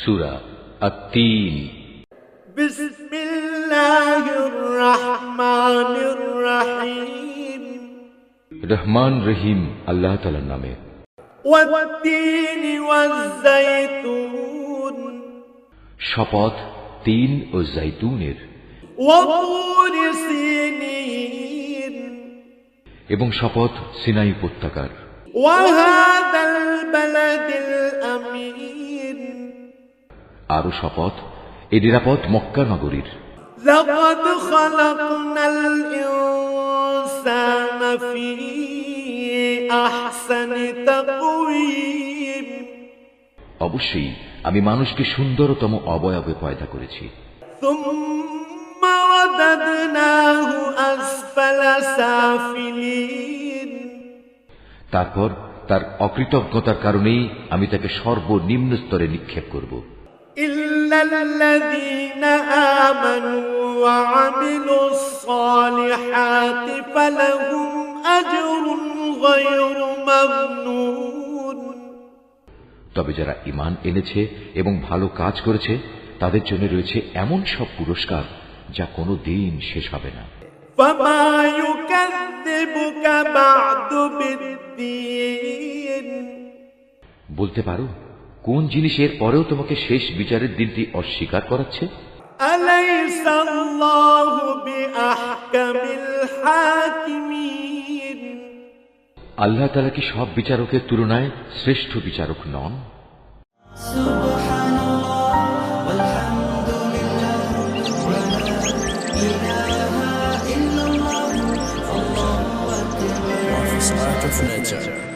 সুরা আত্তিন بسم الله الرحمن الرحيم রহমান রহিম আল্লাহ তালার নামে والتين والزيتون শপথ তিন ও জাইতুনের وطور سينين এবং শপথ সিনাই উপত্যকার وهذا البلد الأمين আরো শপথ এ নিরাপদ মক্কা নগরীর لقد خلقنا الإنسان في أحسن تقويم অবশ্যই আমি মানুষকে সুন্দরতম অবয়বে পয়দা করেছি ثم رددناه أسفل سافلين তারপর তার অকৃতজ্ঞতার কারণেই আমি তাকে সর্বনিম্ন স্তরে নিক্ষেপ করব إلا الذين آمنوا وعملوا الصالحات فلهم أجر غير ممنون তবে যারা ইমান এনেছে এবং ভালো কাজ করেছে তাদের জন্য রয়েছে এমন সব পুরস্কার যা কোনো দিন শেষ হবে না فما يكذبك بعد بالدين বলতে পারো কোন জিনিসের পরেও তোমাকে শেষ বিচারের দিনটি অস্বীকার করাচ্ছে আল্লাহ তালা কি সব বিচারকের তুলনায় শ্রেষ্ঠ বিচারক নন nature.